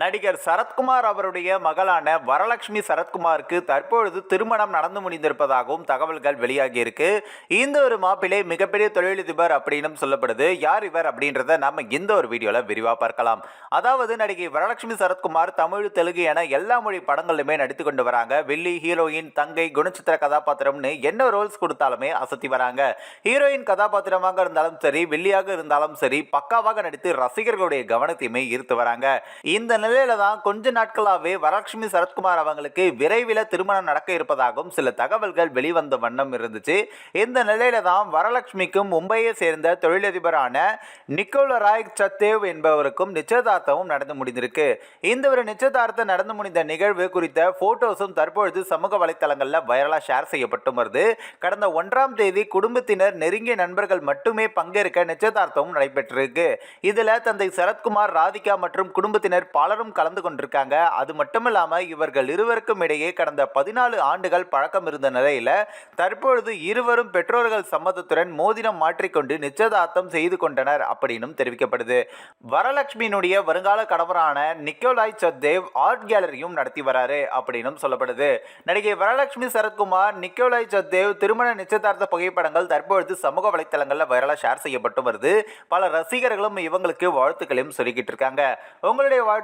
நடிகர் சரத்குமார் அவருடைய மகளான வரலட்சுமி சரத்குமாருக்கு தற்பொழுது திருமணம் நடந்து முடிந்திருப்பதாகவும் தகவல்கள் வெளியாகியிருக்கு இந்த ஒரு மாப்பிள்ளை மிகப்பெரிய தொழிலதிபர் அப்படின்னு சொல்லப்படுது. யார் இவர் அப்படின்றத நம்ம இந்த ஒரு வீடியோவில் விரிவாக பார்க்கலாம். அதாவது நடிகை வரலட்சுமி சரத்குமார் தமிழ் தெலுங்கு என எல்லா மொழி படங்களிலுமே நடித்து கொண்டு வராங்க. வெள்ளி ஹீரோயின் தங்கை குணச்சித்திர கதாபாத்திரம்னு என்ன ரோல்ஸ் கொடுத்தாலுமே அசத்தி வராங்க. ஹீரோயின் கதாபாத்திரமாக இருந்தாலும் சரி வெள்ளியாக இருந்தாலும் சரி பக்காவாக நடித்து ரசிகர்களுடைய கவனத்தையுமே ஈர்த்து வராங்க. இந்த நிலையில தான் கொஞ்ச நாட்களாகவே வரலட்சுமி சரத்குமார் அவங்களுக்கு விரைவில் திருமணம் நடக்க இருப்பதாகவும் சில தகவல்கள் வெளிவந்த வண்ணம் இருந்துச்சு. இந்த நிலையில தான் வரலட்சுமிக்கும் மும்பையை சேர்ந்த தொழிலதிபரான நிக்கோலராய் சத்தேவ் என்பவருக்கும் நிச்சயதார்த்தமும் நடந்து முடிந்திருக்கு. இந்த ஒரு நிச்சயதார்த்தம் நடந்து முடிந்த நிகழ்வு குறித்த போட்டோஸும் தற்பொழுது சமூக வலைத்தளங்களில் வைரலாக ஷேர் செய்யப்பட்டு வருது. கடந்த ஒன்றாம் தேதி குடும்பத்தினர் நெருங்கிய நண்பர்கள் மட்டுமே பங்கேற்க நிச்சயதார்த்தமும் நடைபெற்றிருக்கு. இதில் தந்தை சரத்குமார் ராதிகா மற்றும் குடும்பத்தினர் பலரும் கலந்து கொண்டிருக்காங்க. அது மட்டும் இவர்கள் இருவருக்கும் இடையே கடந்த பதினாலு ஆண்டுகள் பழக்கம் இருந்த நிலையில தற்பொழுது இருவரும் பெற்றோர்கள் சம்மதத்துடன் மோதிரம் மாற்றிக்கொண்டு நிச்சயதார்த்தம் செய்து கொண்டனர் அப்படின்னும் தெரிவிக்கப்படுது. வரலட்சுமியினுடைய வருங்கால கணவரான நிக்கோலாய் சத்தேவ் ஆர்ட் கேலரியும் நடத்தி வராரு அப்படின்னும் சொல்லப்படுது. நடிகை வரலட்சுமி சரத்குமார் நிக்கோலாய் சத்தேவ் திருமண நிச்சயதார்த்த புகைப்படங்கள் தற்பொழுது சமூக வலைத்தளங்களில் வைரலாக ஷேர் செய்யப்பட்டு வருது. பல ரசிகர்களும் இவங்களுக்கு வாழ்த்துக்களையும் சொல்லிக்கிட்டு இருக்காங்க. உங்களுடைய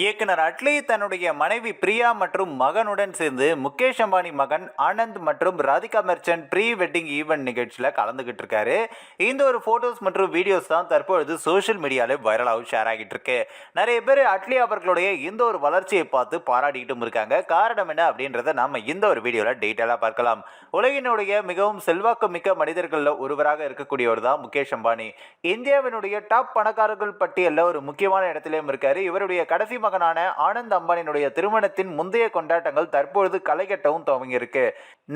இயக்குனர் அட்லி தன்னுடைய மனைவி பிரியா மற்றும் மகனுடன் சேர்ந்து முகேஷ் அம்பானி மகன் ஆனந்த் மற்றும் Radhika Merchant pre wedding event நிகழ்ச்சியில் கலந்துகிட்டு இருக்காரு. இந்த ஒரு ஃபோட்டோஸ் மற்றும் வீடியோஸ் தான் தற்பொழுது சோஷியல் மீடியாவில் வைரலாகவும் ஷேர் ஆகிட்டு இருக்கு. நிறைய பேர் அட்லி அவர்களுடைய இந்த ஒரு வளர்ச்சியை பார்த்து பாராட்டிக்கிட்டும் இருக்காங்க. காரணம் என்ன அப்படின்றத நாம இந்த ஒரு வீடியோவில் டீட்டெயிலாக பார்க்கலாம். உலகினுடைய மிகவும் செல்வாக்கு மிக்க மனிதர்களில் ஒருவராக இருக்கக்கூடியவர் தான் முகேஷ் அம்பானி. இந்தியாவினுடைய டாப் பணக்காரர்கள் பட்டியலில் ஒரு முக்கியமான இடத்திலையும் இருக்காரு. இவருடைய கடைசி மகனான ஆனந்த் அம்பானியினுடைய திருமணத்தின் முந்தைய கொண்டாட்டங்கள் தற்பொழுது களைகட்டவும் துவங்கியிருக்கு.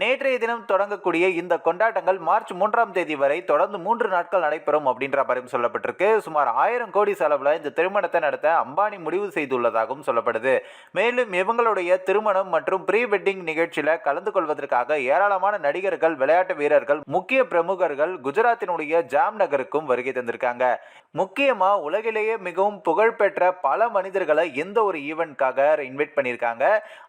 நேற்றைய தினம் தொடங்கக்கூடிய இந்த கொண்டாட்டங்கள் மார்ச் மூன்றாம் தேதி வரை தொடர்ந்து மூன்று நாட்கள் நடைபெறும் அப்படின்ற மாதிரியும் சொல்லப்பட்டிருக்கு. சுமார் ஆயிரம் கோடி செலவில் இந்த திருமணத்தை நடத்த அம்பானி முடிவு செய்துள்ளதாகவும் சொல்லப்படுது. மேலும் இவங்களுடைய திருமணம் மற்றும் ப்ரீ வெட்டிங் நிகழ்ச்சியில் கலந்து கொள்வதற்காக ஏராளமான நடிகர்கள் விளையாட்டு வீரர்கள் முக்கிய பிரமுகர்கள் குஜராத்தினுடைய ஜாம் நகருக்கும் வருகை தந்திருக்காங்க. முக்கியமா உலகிலேயே மிகவும் புகழ்பெற்ற பல மனிதர்களை எந்த ஒரு ஈவெண்ட்காக இன்வைட் பண்ணியிருக்காங்க.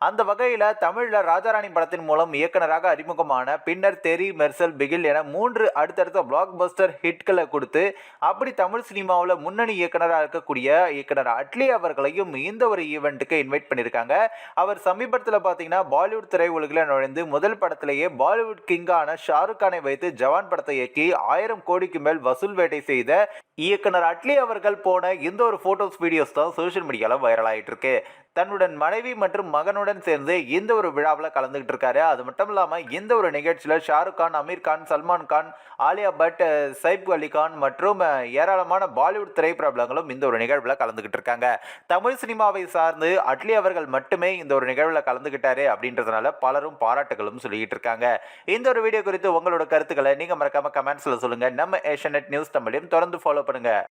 அந்த வகையில் தமிழில் ராஜாராணி படத்தின் மூலம் இயக்குனராக அறிமுகமான பின்னர் தெரி மெர்சல் பிகில் என மூன்று அடுத்தடுத்த பிளாக் பஸ்டர் ஹிட்களை கொடுத்து அப்படி தமிழ் சினிமாவில் முன்னணி இயக்குனராக இருக்கக்கூடிய இயக்குனர் அட்லி அவர்களையும் இந்த ஒரு ஈவெண்ட்டுக்கு இன்வைட் பண்ணியிருக்காங்க. அவர் சமீபத்தில் பார்த்தீங்கன்னா பாலிவுட் திரையுலகில் நுழைந்து முதல் படத்திலேயே பாலிவுட் கிங்கான ஷாருக் கானை வைத்து ஜவான் படத்தை இயக்கி ஆயிரம் கோடிக்கு மேல் வசூல் வேட்டை செய்த இயக்குனர் அட்லி அவர்கள் போன இந்த ஒரு ஃபோட்டோஸ் வீடியோஸ் தான் சோஷியல் மீடியாவில் வைரல் ஆகிட்டு இருக்கு தன்னுடன் மனைவி மற்றும் மகனுடன் சேர்ந்து இந்த ஒரு விழாவில் கலந்துக்கிட்டு இருக்காரு. அது மட்டும் இல்லாமல் இந்த ஒரு நிகழ்ச்சியில் ஷாருக் கான் அமீர் கான் சல்மான் கான் ஆலியா பட் சைப் அலி கான் மற்றும் ஏராளமான பாலிவுட் திரைப்பிரபலங்களும் இந்த ஒரு நிகழ்வில் கலந்துக்கிட்டு இருக்காங்க. தமிழ் சினிமாவை சார்ந்து அட்லி அவர்கள் மட்டுமே இந்த ஒரு நிகழ்வில் கலந்துகிட்டாரு அப்படின்றதுனால பலரும் பாராட்டுகளும் சொல்லிக்கிட்டு இருக்காங்க. இந்த ஒரு வீடியோ குறித்து உங்களோட கருத்துக்களை நீங்கள் மறக்காம கமெண்ட்ஸில் சொல்லுங்கள் நம்ம ஏஷியநெட் நியூஸ் தமிழையும் தொடர்ந்து ஃபாலோ பண்ணுங்கள்